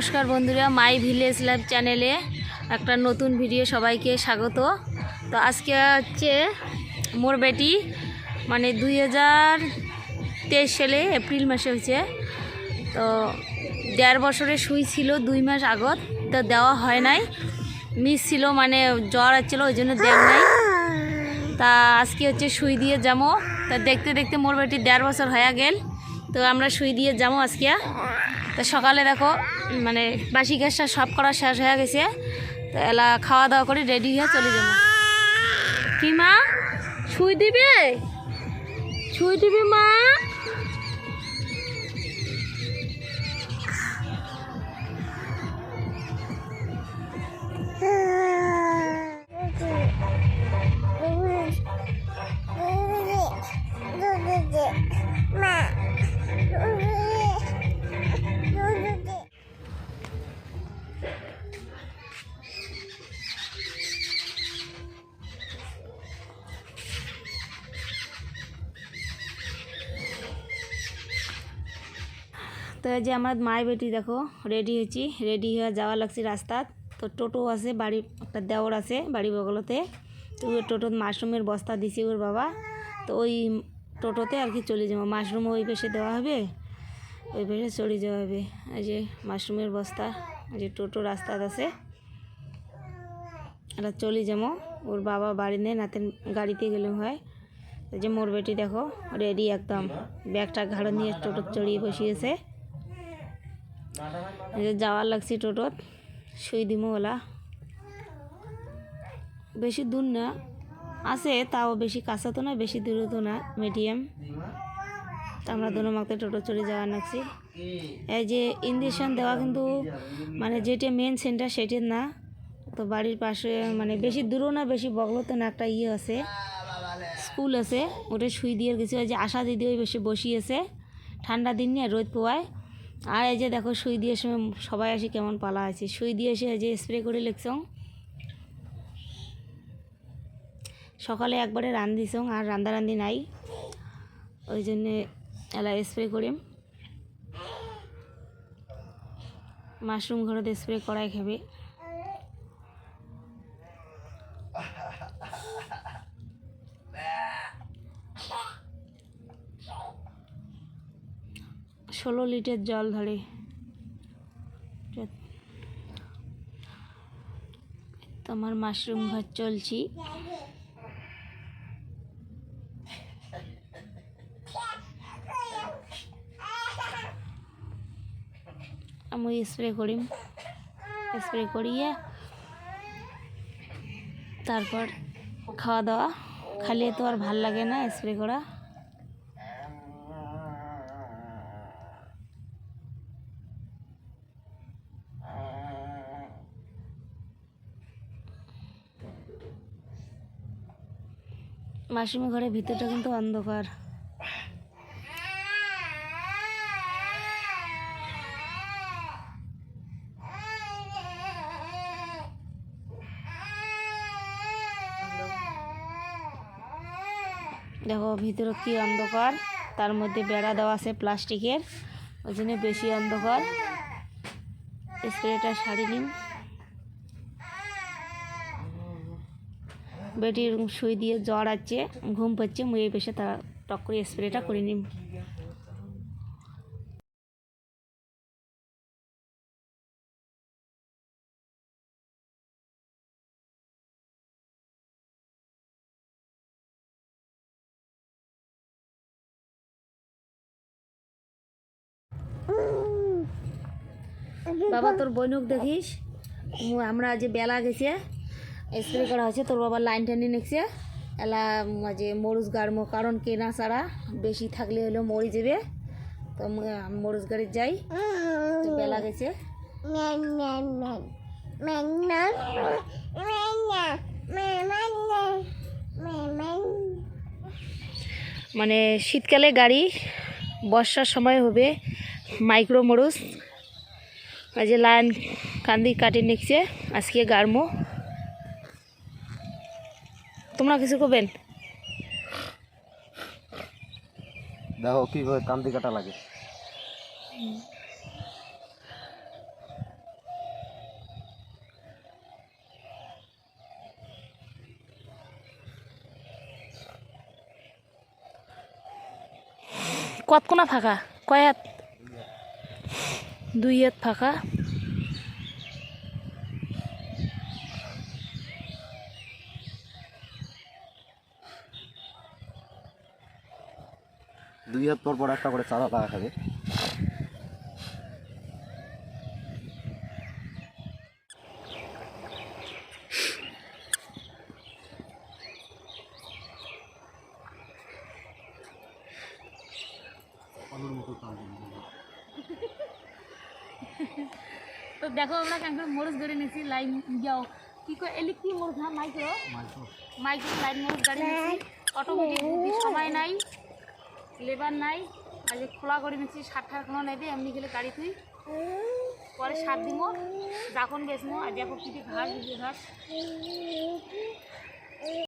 নমস্কার বন্ধুরা my village live চ্যানেলে একটা নতুন ভিডিও সবাইকে স্বাগত। তো আজকে হচ্ছে মোর বেটি মানে দুই হাজার তেইশ সালে এপ্রিল মাসে হয়েছে। তো দেড় বছরের সুই ছিল, দুই মাস আগত, তো দেওয়া হয় নাই। মিস ছিল মানে জ্বর আসছিল, ওই জন্য দেন নাই। তা আজকে হচ্ছে সুই দিয়ে যাব। তা দেখতে দেখতে মোর বেটি দেড় বছর হয়ে গেল, তো আমরা সুই দিয়ে যাব আজকে। তো সকালে দেখো মানে বাসি গ্যাসটা সব করা শেষ হয়ে গেছে। তো এলা খাওয়া দাওয়া করে রেডি হয়ে চলে যাব। কি মা? ছুঁই দিবে? ছুঁই দিবি মা? তো এই যে আমার মায়ের বেটি দেখো রেডি হয়েছি রেডি হয়ে যাওয়া লাগছে রাস্তা। তো টোটো আছে, বাড়ি, একটা দেওর আছে বাড়ি বগলতে। তো ওই টোটোত মাশরুমের বস্তা দিছি ওর বাবা। তো ওই টোটোতে আর কি চলে যাব। মাশরুম ওই পেশে দেওয়া হবে, ওই পেশে চলে যাওয়া হবে। এই যে মাশরুমের বস্তা, এই যে টোটো রাস্তা আছে। এটা চলে যাব। ওর বাবা বাড়ি নেই নাতেন গাড়িতে গেলে হয়। যে মোর বেটি দেখো রেডি একদম। ব্যাগটা ঘাড়ে নিয়ে টোটো চড়িয়ে বসিয়েছে। যাওয়ার লাগছে টোটোত, শুই দিমো ওলা। বেশি দূর না, আছে, তাও বেশি কাছে তো না বেশি দূরে তো না মিডিয়াম আমরা দুনো মাকে টোটো চড়ে যাওয়ার লাগছি। এই যে ইঞ্জেকশন দেওয়া কিন্তু মানে যেটা মেন সেন্টার সেটার না, তো বাড়ির পাশে মানে বেশি দূরও না, বেশি বগলতে না, একটা ইয়ে আছে স্কুল আছে, ওটা শুই দিয়ে গেছে। ওই যে আশা দিদি ওই বেশি বসিয়েছে, ঠান্ডা দিন নিয়ে রোদ পোয়ায়। আর এই যে দেখো, সুই দিয়ে সময় সবাই আসে কেমন পালা আছে। সুই দিয়ে এসে যে স্প্রে করে লিখছং সকালে একবারে রান দিছং আর রান্দা রান্দি নাই। ওই জন্যে এলা স্প্রে করিম মাশরুম ঘরতে স্প্রে করাই খাবে। ষোলো লিটার জল ধরে। তোমার মাশরুম ঘর চলছি। আমি স্প্রে করি। স্প্রে করিয়ে তারপর খাওয়া দাওয়া। খালি তো আর ভালো লাগে না স্প্রে করা। মাসিমা ঘরের ভিতরটা কিন্তু অন্ধকার। দেখো, ভিতরে কি অন্ধকার? তার মধ্যে বেড়া দেওয়া আছে প্লাস্টিকের। ওই জন্য বেশি অন্ধকার। স্প্রেটা সারি নিন। বেটির সুই দিয়ে জ্বর আছে, ঘুম পাচ্ছে মুয়ে পেশে তারা টক করে স্প্রেটা করে নিম বাবা, তোর বৈনক দেখিস? আমরা যে বেলা গেছে। স্প্রে করা হয়েছে, তোর বাবা লাইন টেনে নিচ্ছে। এলা যে মরুচ গাড়মো কারণ কেনা ছাড়া বেশি থাকলে হলেও মরে যাবে। তো মু- আমি গাড়ি যাই। বেলা গেছে। মানে শীতকালে গাড়ি বর্ষার সময় হবে মাইক্রো এই যে লাইন কান্দি কাটি নিচ্ছে, আজকে গাড়মো তোমরা কিছু করবেন? দেখো কীভাবে কান্দি কাটা লাগে। কতক্ষণা ফাঁকা? কয়াত দুই এত ফাঁকা। দুই হাত পর পর একটা করে চারা লাগা থাকে তো দেখো আমরা কেমন মরুচ ধরে নিয়েছি লাইন যাও কি কয় এলি কি মরুচ না মাইক্রো? মাইক্রো। লাইন মরুচ গাড়ি নিয়েছি। অটোমেটিক সময় নাই। লেবার নাই আজ খোলা করে নিচ্ছি সার ঠার কোনো নাই দিয়ে এমনি গেলে গাড়ি তুই পরে সার দিব যখন বেসবো আর দেখো পিঠে ঘাস ঘাস।